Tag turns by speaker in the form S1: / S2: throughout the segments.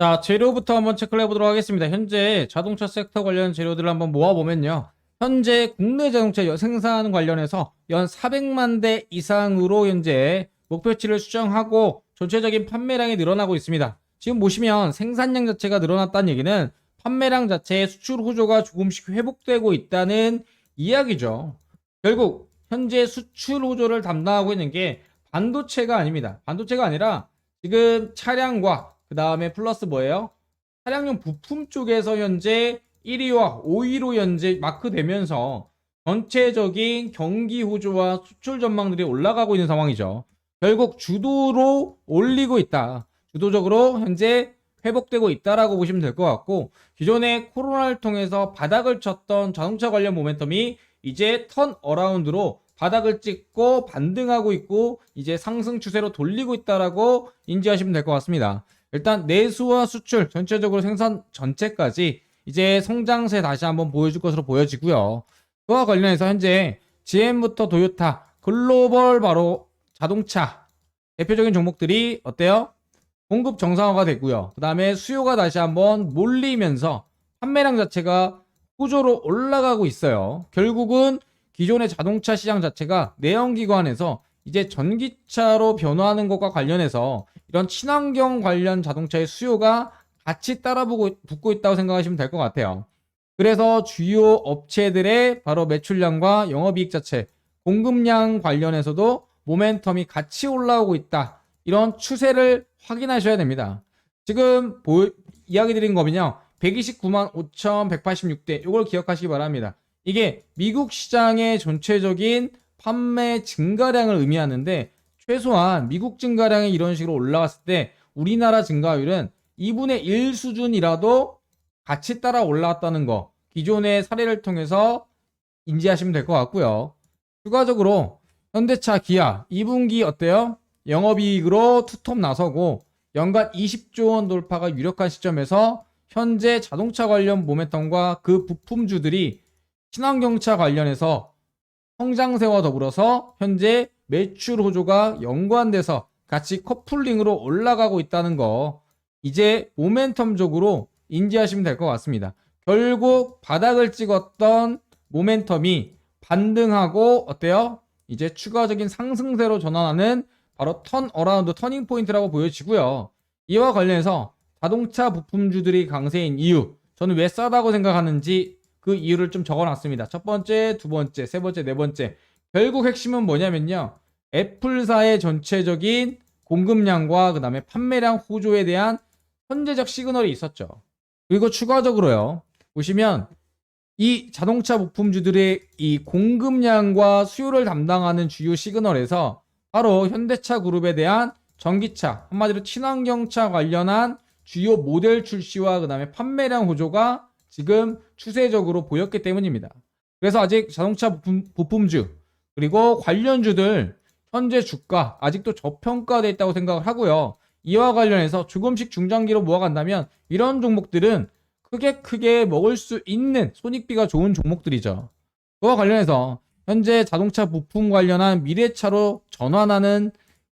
S1: 자, 재료부터 한번 체크를 해보도록 하겠습니다. 현재 자동차 섹터 관련 재료들을 한번 모아보면요. 현재 국내 자동차 생산 관련해서 연 400만 대 이상으로 현재 목표치를 수정하고 전체적인 판매량이 늘어나고 있습니다. 지금 보시면 생산량 자체가 늘어났다는 얘기는 판매량 자체의 수출 호조가 조금씩 회복되고 있다는 이야기죠. 결국 현재 수출 호조를 담당하고 있는 게 반도체가 아닙니다. 반도체가 아니라 지금 차량과 그 다음에 플러스 뭐예요? 차량용 부품 쪽에서 현재 1위와 5위로 현재 마크되면서 전체적인 경기 호조와 수출 전망들이 올라가고 있는 상황이죠. 결국 주도로 올리고 있다. 주도적으로 현재 회복되고 있다라고 보시면 될 것 같고 기존에 코로나를 통해서 바닥을 쳤던 자동차 관련 모멘텀이 이제 턴 어라운드로 바닥을 찍고 반등하고 있고 이제 상승 추세로 돌리고 있다라고 인지하시면 될 것 같습니다. 일단 내수와 수출 전체적으로 생산 전체까지 이제 성장세 다시 한번 보여줄 것으로 보여지고요. 그와 관련해서 현재 GM부터 도요타 글로벌 바로 자동차 대표적인 종목들이 어때요? 공급 정상화가 되고요. 그 다음에 수요가 다시 한번 몰리면서 판매량 자체가 구조로 올라가고 있어요. 결국은 기존의 자동차 시장 자체가 내연기관에서 이제 전기차로 변화하는 것과 관련해서 이런 친환경 관련 자동차의 수요가 같이 따라붙고 붙고 있다고 생각하시면 될 것 같아요. 그래서 주요 업체들의 바로 매출량과 영업이익 자체, 공급량 관련해서도 모멘텀이 같이 올라오고 있다. 이런 추세를 확인하셔야 됩니다. 지금 보, 이야기 드린 거면요. 129만 5,186대 이걸 기억하시기 바랍니다. 이게 미국 시장의 전체적인 판매 증가량을 의미하는데 최소한 미국 증가량이 이런 식으로 올라갔을 때 우리나라 증가율은 2분의 1 수준이라도 같이 따라 올라왔다는 거 기존의 사례를 통해서 인지하시면 될 것 같고요. 추가적으로 현대차 기아 2분기 어때요? 영업이익으로 투톱 나서고 연간 20조 원 돌파가 유력한 시점에서 현재 자동차 관련 모멘텀과 그 부품주들이 친환경차 관련해서 성장세와 더불어서 현재 매출 호조가 연관돼서 같이 커플링으로 올라가고 있다는 거 이제 모멘텀적으로 인지하시면 될 것 같습니다. 결국 바닥을 찍었던 모멘텀이 반등하고 어때요? 이제 추가적인 상승세로 전환하는 바로 턴 어라운드 터닝 포인트라고 보여지고요. 이와 관련해서 자동차 부품주들이 강세인 이유 저는 왜 싸다고 생각하는지 그 이유를 좀 적어놨습니다. 첫 번째, 두 번째, 세 번째, 네 번째. 결국 핵심은 뭐냐면요. 애플사의 전체적인 공급량과 그 다음에 판매량 호조에 대한 현재적 시그널이 있었죠. 그리고 추가적으로요. 보시면 이 자동차 부품주들의 이 공급량과 수요를 담당하는 주요 시그널에서 바로 현대차 그룹에 대한 전기차, 한마디로 친환경차 관련한 주요 모델 출시와 그 다음에 판매량 호조가 지금 추세적으로 보였기 때문입니다. 그래서 아직 자동차 부품, 부품주 그리고 관련주들 현재 주가 아직도 저평가되어 있다고 생각을 하고요. 이와 관련해서 조금씩 중장기로 모아간다면 이런 종목들은 크게 크게 먹을 수 있는 손익비가 좋은 종목들이죠. 그와 관련해서 현재 자동차 부품 관련한 미래차로 전환하는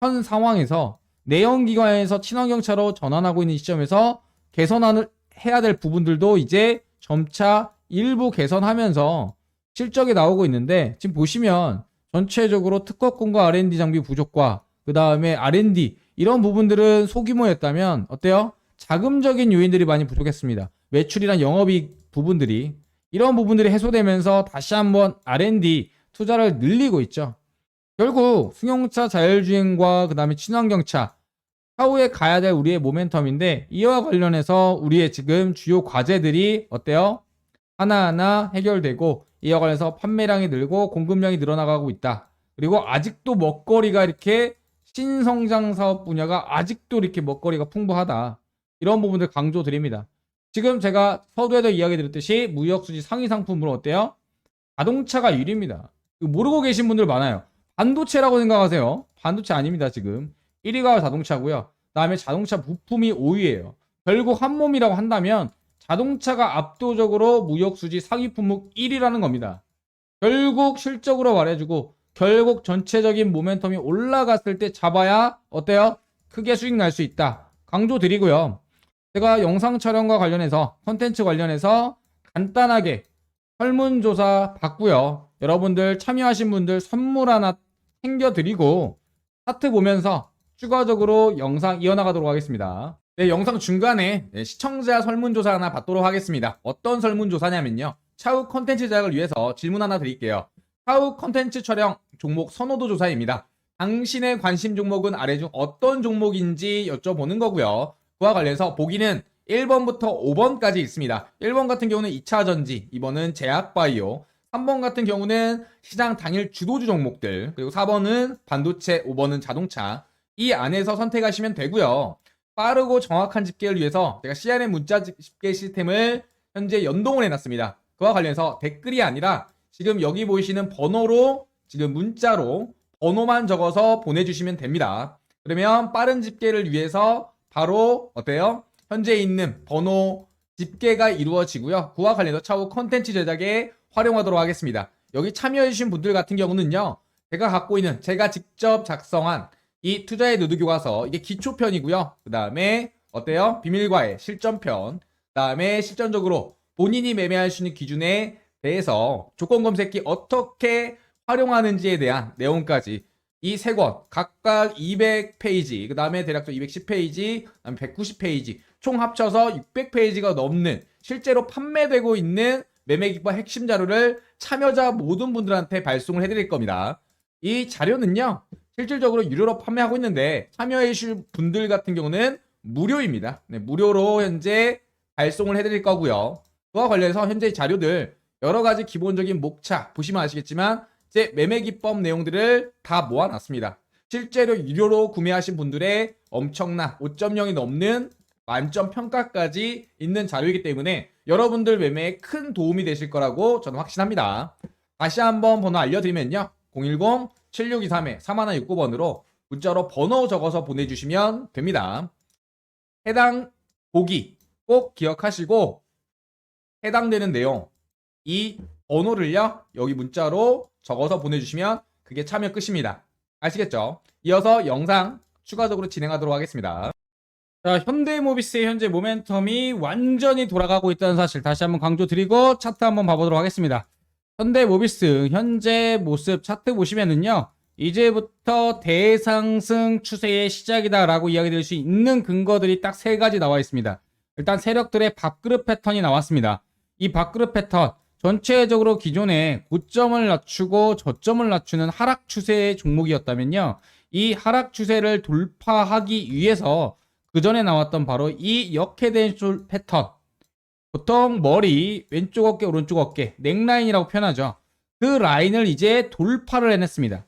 S1: 현 상황에서 내연기관에서 친환경차로 전환하고 있는 시점에서 개선안을 해야 될 부분들도 이제 점차 일부 개선하면서 실적이 나오고 있는데 지금 보시면 전체적으로 특허권과 R&D 장비 부족과 그 다음에 R&D 이런 부분들은 소규모였다면 어때요? 자금적인 요인들이 많이 부족했습니다. 매출이란 영업이익 부분들이 이런 부분들이 해소되면서 다시 한번 R&D 투자를 늘리고 있죠. 결국 승용차 자율주행과 그 다음에 친환경차 향후에 가야 될 우리의 모멘텀인데 이와 관련해서 우리의 지금 주요 과제들이 어때요? 하나하나 해결되고 이와 관련해서 판매량이 늘고 공급량이 늘어나가고 있다. 그리고 아직도 먹거리가 이렇게 신성장 사업 분야가 아직도 이렇게 먹거리가 풍부하다. 이런 부분들 강조드립니다. 지금 제가 서두에도 이야기 드렸듯이 무역수지 상위 상품으로 어때요? 자동차가 1위입니다. 그 모르고 계신 분들 많아요. 반도체라고 생각하세요. 반도체 아닙니다, 지금. 1위가 자동차고요. 다음에 자동차 부품이 5위예요. 결국 한 몸이라고 한다면 자동차가 압도적으로 무역수지 상위 품목 1위라는 겁니다. 결국 실적으로 말해주고 결국 전체적인 모멘텀이 올라갔을 때 잡아야 어때요? 크게 수익 날 수 있다. 강조 드리고요. 제가 영상 촬영과 관련해서 컨텐츠 관련해서 간단하게 설문조사 받고요. 여러분들 참여하신 분들 선물 하나 챙겨드리고 차트 보면서 추가적으로 영상 이어나가도록 하겠습니다. 네, 영상 중간에 네, 시청자 설문조사 하나 받도록 하겠습니다. 어떤 설문조사냐면요. 차후 컨텐츠 제작을 위해서 질문 하나 드릴게요. 차후 컨텐츠 촬영 종목 선호도 조사입니다. 당신의 관심 종목은 아래 중 어떤 종목인지 여쭤보는 거고요. 그와 관련해서 보기는 1번부터 5번까지 있습니다. 1번 같은 경우는 2차 전지, 2번은 제약바이오, 3번 같은 경우는 시장 당일 주도주 종목들, 그리고 4번은 반도체, 5번은 자동차, 이 안에서 선택하시면 되고요. 빠르고 정확한 집계를 위해서 제가 CRM 문자 집계 시스템을 현재 연동을 해놨습니다. 그와 관련해서 댓글이 아니라 지금 여기 보이시는 번호로 지금 문자로 번호만 적어서 보내주시면 됩니다. 그러면 빠른 집계를 위해서 바로 어때요? 현재 있는 번호 집계가 이루어지고요. 그와 관련해서 차후 컨텐츠 제작에 활용하도록 하겠습니다. 여기 참여해주신 분들 같은 경우는요. 제가 갖고 있는 제가 직접 작성한 이 투자의 누드 교과서 이게 기초편이고요. 그 다음에 어때요? 비밀과의 실전편. 그 다음에 실전적으로 본인이 매매할 수 있는 기준에 대해서 조건 검색기 어떻게 활용하는지에 대한 내용까지 이 세 권 각각 200페이지, 그 다음에 대략 적 210페이지, 190페이지 총 합쳐서 600페이지가 넘는 실제로 판매되고 있는 매매기법 핵심 자료를 참여자 모든 분들한테 발송을 해드릴 겁니다. 이 자료는요, 실질적으로 유료로 판매하고 있는데 참여해주실 분들 같은 경우는 무료입니다. 네, 무료로 현재 발송을 해드릴 거고요. 그와 관련해서 현재 자료들 여러 가지 기본적인 목차 보시면 아시겠지만 제 매매 기법 내용들을 다 모아놨습니다. 실제로 유료로 구매하신 분들의 엄청난 5.0이 넘는 만점 평가까지 있는 자료이기 때문에 여러분들 매매에 큰 도움이 되실 거라고 저는 확신합니다. 다시 한번 번호 알려드리면요. 010 7623에 3169번으로 문자로 번호 적어서 보내주시면 됩니다. 해당 보기 꼭 기억하시고 해당되는 내용 이 번호를요 여기 문자로 적어서 보내주시면 그게 참여 끝입니다. 아시겠죠? 이어서 영상 추가적으로 진행하도록 하겠습니다. 자, 현대모비스의 현재 모멘텀이 완전히 돌아가고 있다는 사실 다시 한번 강조드리고 차트 한번 봐보도록 하겠습니다. 현대모비스 현재 모습 차트 보시면은요. 이제부터 대상승 추세의 시작이다라고 이야기 될수 있는 근거들이 딱 세 가지 나와 있습니다. 일단 세력들의 밥그릇 패턴이 나왔습니다. 이 밥그릇 패턴 전체적으로 기존에 고점을 낮추고 저점을 낮추는 하락 추세의 종목이었다면요. 이 하락 추세를 돌파하기 위해서 그 전에 나왔던 바로 이역해된 패턴 보통 머리 왼쪽 어깨 오른쪽 어깨 넥라인이라고 표현하죠. 그 라인을 이제 돌파를 해냈습니다.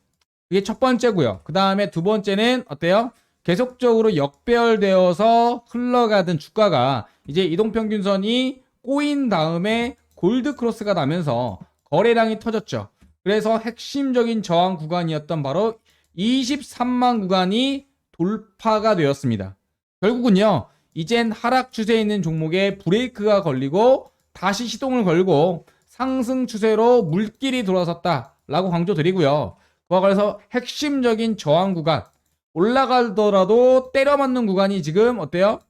S1: 이게 첫 번째고요. 그 다음에 두 번째는 어때요? 계속적으로 역배열되어서 흘러가던 주가가 이제 이동평균선이 꼬인 다음에 골드크로스가 나면서 거래량이 터졌죠. 그래서 핵심적인 저항 구간이었던 바로 23만 구간이 돌파가 되었습니다. 결국은요. 이젠 하락 추세에 있는 종목에 브레이크가 걸리고 다시 시동을 걸고 상승 추세로 물길이 돌아섰다 라고 강조드리고요. 그와 관련해서 핵심적인 저항 구간 올라가더라도 때려맞는 구간이 지금 어때요?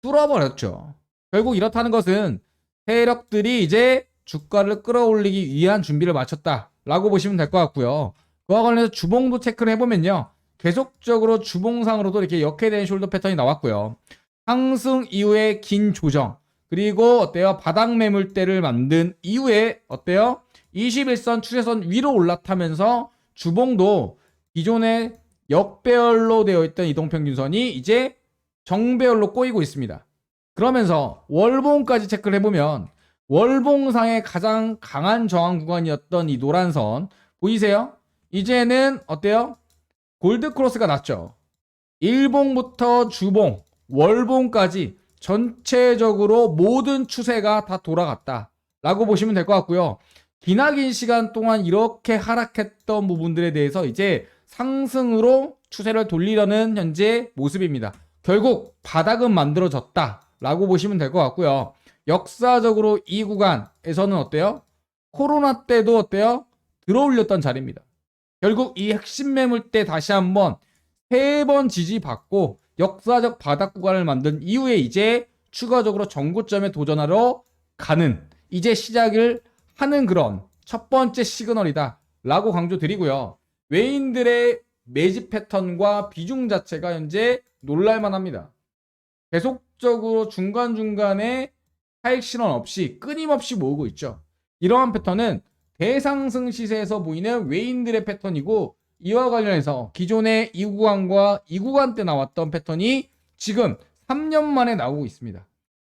S1: 뚫어버렸죠. 결국 이렇다는 것은 세력들이 이제 주가를 끌어올리기 위한 준비를 마쳤다 라고 보시면 될 것 같고요. 그와 관련해서 주봉도 체크를 해보면요. 계속적으로 주봉상으로도 이렇게 역해된 숄더 패턴이 나왔고요. 상승 이후의 긴 조정 그리고 어때요? 바닥 매물대를 만든 이후에 어때요? 21선 추세선 위로 올라타면서 주봉도 기존의 역배열로 되어 있던 이동평균선이 이제 정배열로 꼬이고 있습니다. 그러면서 월봉까지 체크를 해보면 월봉상의 가장 강한 저항 구간이었던 이 노란선 보이세요? 이제는 어때요? 골드크로스가 났죠. 일봉부터 주봉 월봉까지 전체적으로 모든 추세가 다 돌아갔다. 라고 보시면 될 것 같고요. 기나긴 시간 동안 이렇게 하락했던 부분들에 대해서 이제 상승으로 추세를 돌리려는 현재 모습입니다. 결국 바닥은 만들어졌다. 라고 보시면 될 것 같고요. 역사적으로 이 구간에서는 어때요? 코로나 때도 어때요? 들어올렸던 자리입니다. 결국 이 핵심 매물 때 다시 한번 세 번 지지받고 역사적 바닥 구간을 만든 이후에 이제 추가적으로 정고점에 도전하러 가는 이제 시작을 하는 그런 첫 번째 시그널이다 라고 강조드리고요. 외인들의 매집 패턴과 비중 자체가 현재 놀랄만 합니다. 계속적으로 중간중간에 하익 신원 없이 끊임없이 모으고 있죠. 이러한 패턴은 대상승 시세에서 보이는 외인들의 패턴이고 이와 관련해서 기존의 이구간과이구간때 나왔던 패턴이 지금 3년 만에 나오고 있습니다.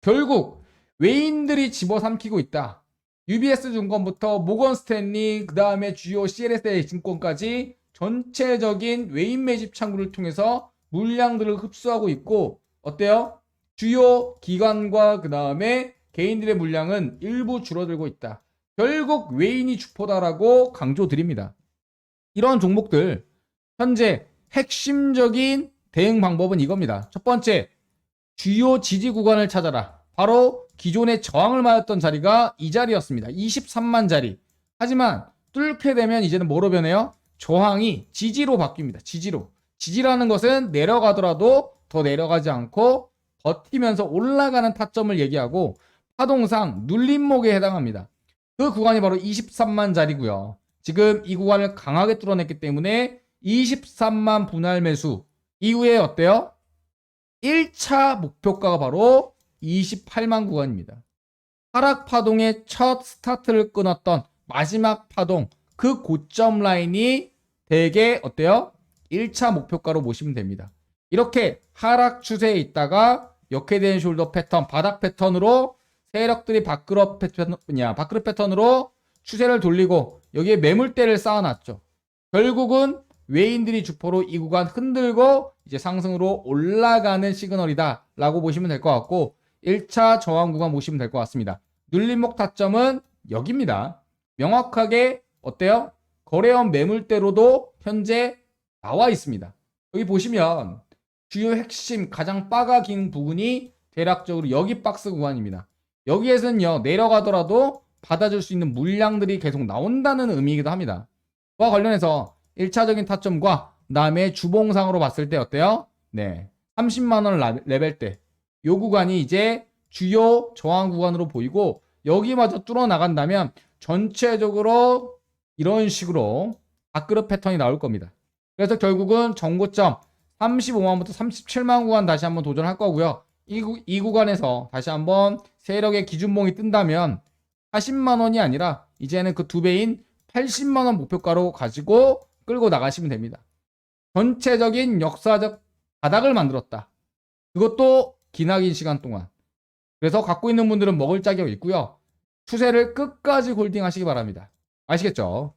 S1: 결국 외인들이 집어삼키고 있다. UBS 증권부터 모건 스탠리, 그 다음에 주요 c l s 의 증권까지 전체적인 외인 매집 창구를 통해서 물량들을 흡수하고 있고 어때요? 주요 기관과 그 다음에 개인들의 물량은 일부 줄어들고 있다. 결국 외인이 주포다라고 강조드립니다. 이런 종목들 현재 핵심적인 대응 방법은 이겁니다. 첫 번째, 주요 지지 구간을 찾아라. 바로 기존의 저항을 맞았던 자리가 이 자리였습니다. 23만 자리. 하지만 뚫게 되면 이제는 뭐로 변해요? 저항이 지지로 바뀝니다. 지지로. 지지라는 것은 내려가더라도 더 내려가지 않고 버티면서 올라가는 타점을 얘기하고 파동상 눌림목에 해당합니다. 그 구간이 바로 23만 자리고요. 지금 이 구간을 강하게 뚫어냈기 때문에 23만 분할 매수 이후에 어때요? 1차 목표가가 바로 28만 구간입니다. 하락 파동의 첫 스타트를 끊었던 마지막 파동 그 고점 라인이 대개 어때요? 1차 목표가로 보시면 됩니다. 이렇게 하락 추세에 있다가 역회된 숄더 패턴, 바닥 패턴으로 세력들이 밖으로 패턴, 뭐냐, 밖으로 패턴으로 추세를 돌리고 여기에 매물대를 쌓아놨죠. 결국은 외인들이 주포로 이 구간 흔들고 이제 상승으로 올라가는 시그널이다 라고 보시면 될 것 같고 1차 저항 구간 보시면 될 것 같습니다. 눌림목 타점은 여기입니다. 명확하게 어때요? 거래원 매물대로도 현재 나와 있습니다. 여기 보시면 주요 핵심 가장 빠가 긴 부분이 대략적으로 여기 박스 구간입니다. 여기에서는요 내려가더라도 받아줄 수 있는 물량들이 계속 나온다는 의미이기도 합니다. 그와 관련해서 1차적인 타점과 남의 주봉상으로 봤을 때 어때요? 네. 30만원 레벨 때요 구간이 이제 주요 저항 구간으로 보이고 여기마저 뚫어 나간다면 전체적으로 이런 식으로 밥그릇 패턴이 나올 겁니다. 그래서 결국은 정고점 35만부터 37만 구간 다시 한번 도전할 거고요. 이, 구, 이 구간에서 다시 한번 세력의 기준봉이 뜬다면 40만 원이 아니라 이제는 그 두 배인 80만 원 목표가로 가지고 끌고 나가시면 됩니다. 전체적인 역사적 바닥을 만들었다. 그것도 기나긴 시간 동안. 그래서 갖고 있는 분들은 먹을 자격이 있고요. 추세를 끝까지 홀딩하시기 바랍니다. 아시겠죠?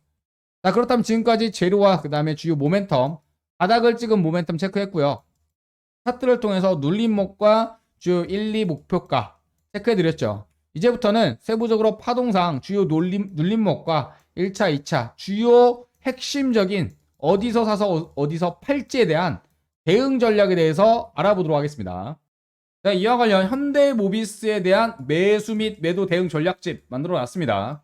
S1: 자, 그렇다면 지금까지 재료와 그 다음에 주요 모멘텀, 바닥을 찍은 모멘텀 체크했고요. 차트를 통해서 눌림목과 주요 1, 2 목표가 체크해드렸죠. 이제부터는 세부적으로 파동상 주요 눌림, 눌림목과 1차, 2차 주요 핵심적인 어디서 사서 어, 어디서 팔지에 대한 대응 전략에 대해서 알아보도록 하겠습니다. 자, 이와 관련 현대 모비스에 대한 매수 및 매도 대응 전략집 만들어 놨습니다.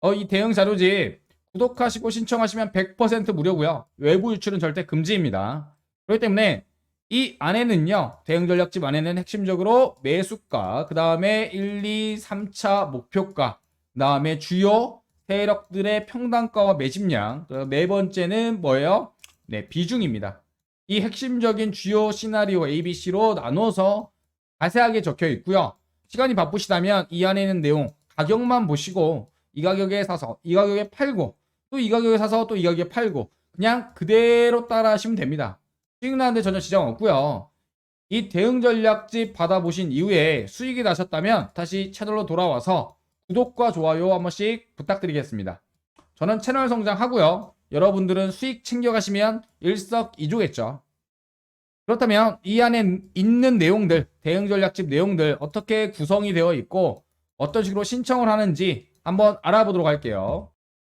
S1: 어, 이 대응 자료집 구독하시고 신청하시면 100% 무료고요. 외부 유출은 절대 금지입니다. 그렇기 때문에 이 안에는요. 대응 전략집 안에는 핵심적으로 매수가, 그 다음에 1, 2, 3차 목표가, 그 다음에 주요 세력들의 평단가와 매집량, 네 번째는 뭐예요? 네, 비중입니다. 이 핵심적인 주요 시나리오 ABC로 나눠서 자세하게 적혀 있고요. 시간이 바쁘시다면 이 안에 있는 내용 가격만 보시고 이 가격에 사서 이 가격에 팔고 또 이 가격에 사서 또 이 가격에 팔고 그냥 그대로 따라 하시면 됩니다. 수익 나는데 전혀 지장 없고요. 이 대응 전략집 받아보신 이후에 수익이 나셨다면 다시 채널로 돌아와서 구독과 좋아요 한 번씩 부탁드리겠습니다. 저는 채널 성장하고요. 여러분들은 수익 챙겨가시면 일석이조겠죠. 그렇다면 이 안에 있는 내용들, 대응 전략집 내용들 어떻게 구성이 되어 있고 어떤 식으로 신청을 하는지 한번 알아보도록 할게요.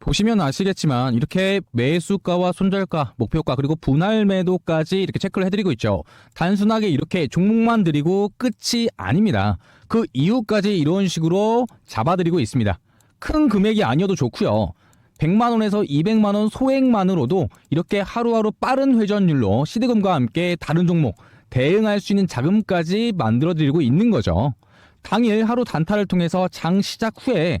S2: 보시면 아시겠지만 이렇게 매수가와 손절가, 목표가 그리고 분할 매도까지 이렇게 체크를 해드리고 있죠. 단순하게 이렇게 종목만 드리고 끝이 아닙니다. 그 이후까지 이런 식으로 잡아드리고 있습니다. 큰 금액이 아니어도 좋고요. 100만 원에서 200만 원 소액만으로도 이렇게 하루하루 빠른 회전율로 시드금과 함께 다른 종목 대응할 수 있는 자금까지 만들어드리고 있는 거죠. 당일 하루 단타를 통해서 장 시작 후에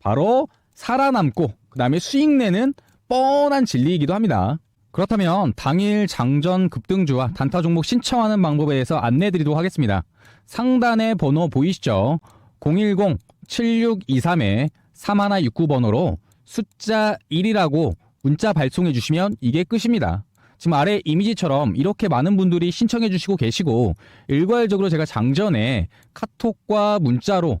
S2: 바로 살아남고 그다음에 수익 내는 뻔한 진리이기도 합니다. 그렇다면 당일 장전 급등주와 단타 종목 신청하는 방법에 대해서 안내 드리도록 하겠습니다. 상단의 번호 보이시죠? 010-7623-3169번호로 숫자 1이라고 문자 발송해 주시면 이게 끝입니다. 지금 아래 이미지처럼 이렇게 많은 분들이 신청해 주시고 계시고 일괄적으로 제가 장전에 카톡과 문자로